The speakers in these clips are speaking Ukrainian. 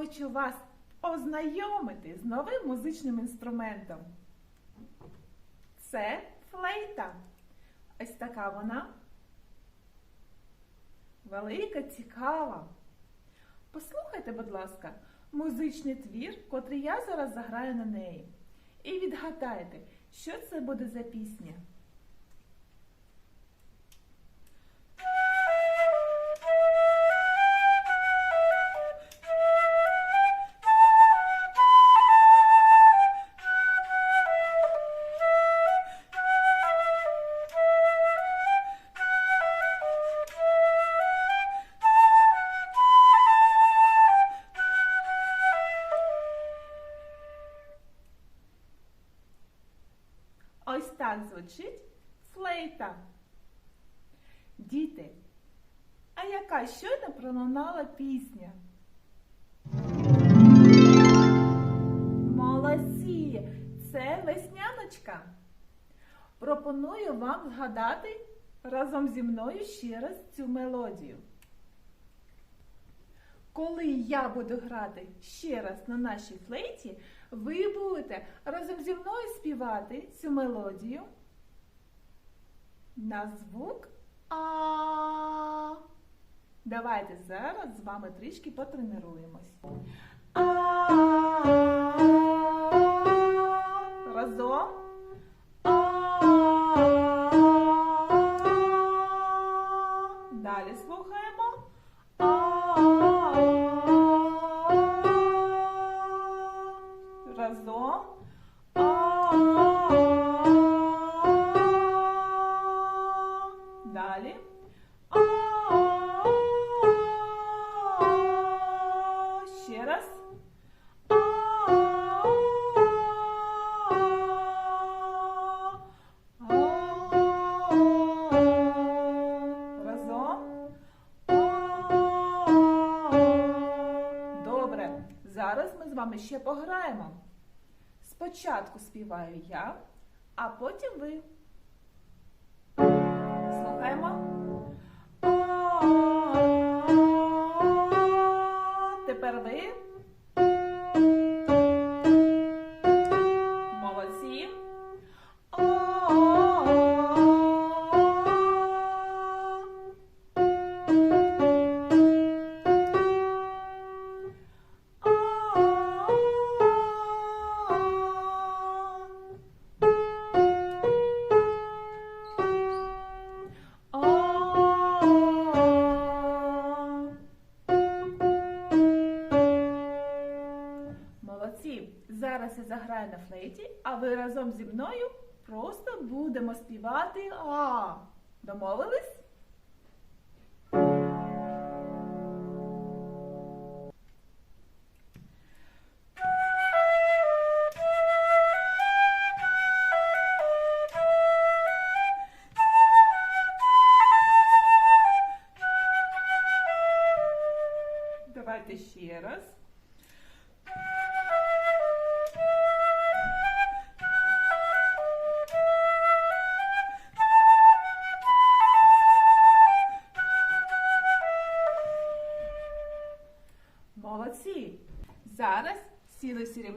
хочу вас ознайомити з новим музичним інструментом. Це флейта. Ось така вона. Велика, цікава. Послухайте, будь ласка, музичний твір, котрий я зараз заграю на неї. І відгадайте, що це буде за пісня. Ось так звучить флейта. Діти, а яка щойно пролунала пісня? Молодці! Це весняночка. Пропоную вам згадати разом зі мною ще раз цю мелодію. Коли я буду грати ще раз на нашій флейті, ви будете разом зі мною співати цю мелодію на звук А. Давайте зараз з вами трішки потренуємось. А. Разом. Вами ще пограємо. Спочатку співаю я, а потім ви. Слухаємо. Тепер ви. Зараз я заграю на флейті, а ви разом зі мною просто будемо співати А. Домовились? Сіли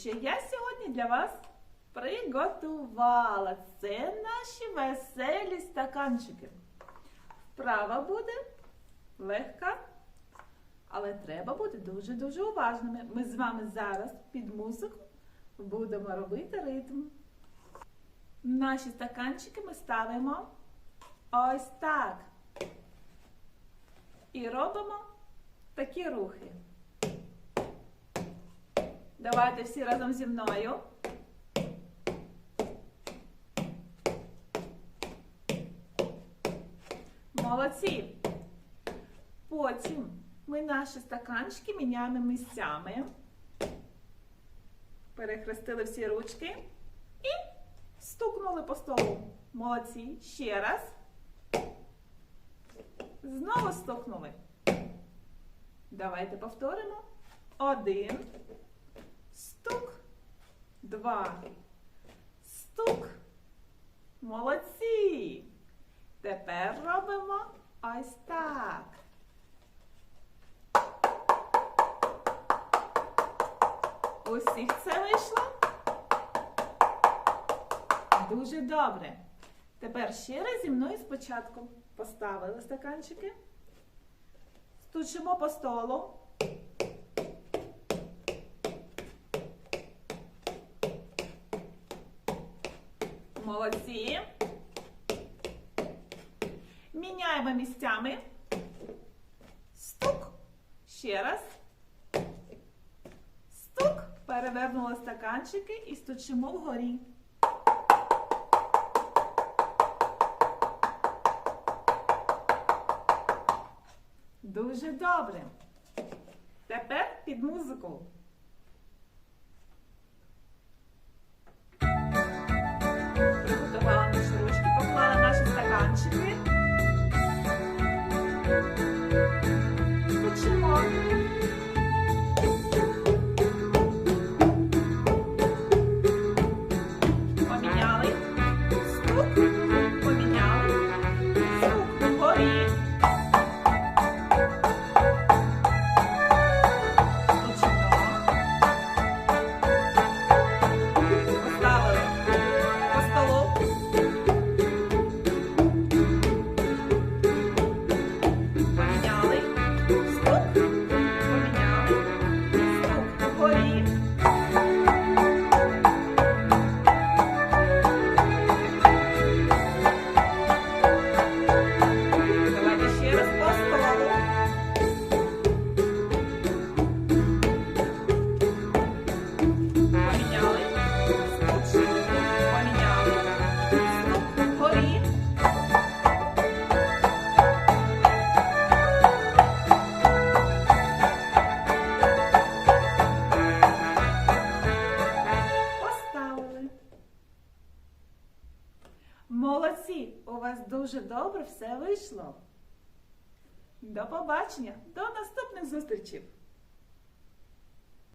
що я сьогодні для вас приготувала. Це наші веселі стаканчики. Вправа буде легка, але треба бути дуже-дуже уважними. Ми з вами зараз під музику будемо робити ритм. Наші стаканчики ми ставимо ось так. І робимо такі рухи. Давайте всі разом зі мною. Молодці. Потім ми наші стаканчики міняємо місцями. Перехрестили всі ручки і стукнули по столу. Молодці. Ще раз. Знову стукнули. Давайте повторимо. Один. Два. Стук. Молодці. Тепер робимо ось так. Усіх це вийшло? Дуже добре. Тепер ще раз зі мною спочатку поставили стаканчики. Стучимо по столу. Молодці. Міняємо місцями. Стук. Ще раз. Стук. Перевернули стаканчики і стучимо вгорі. Дуже добре. Тепер під музику. Bye. Вас дуже добре все вийшло. До побачення, до наступних зустрічей!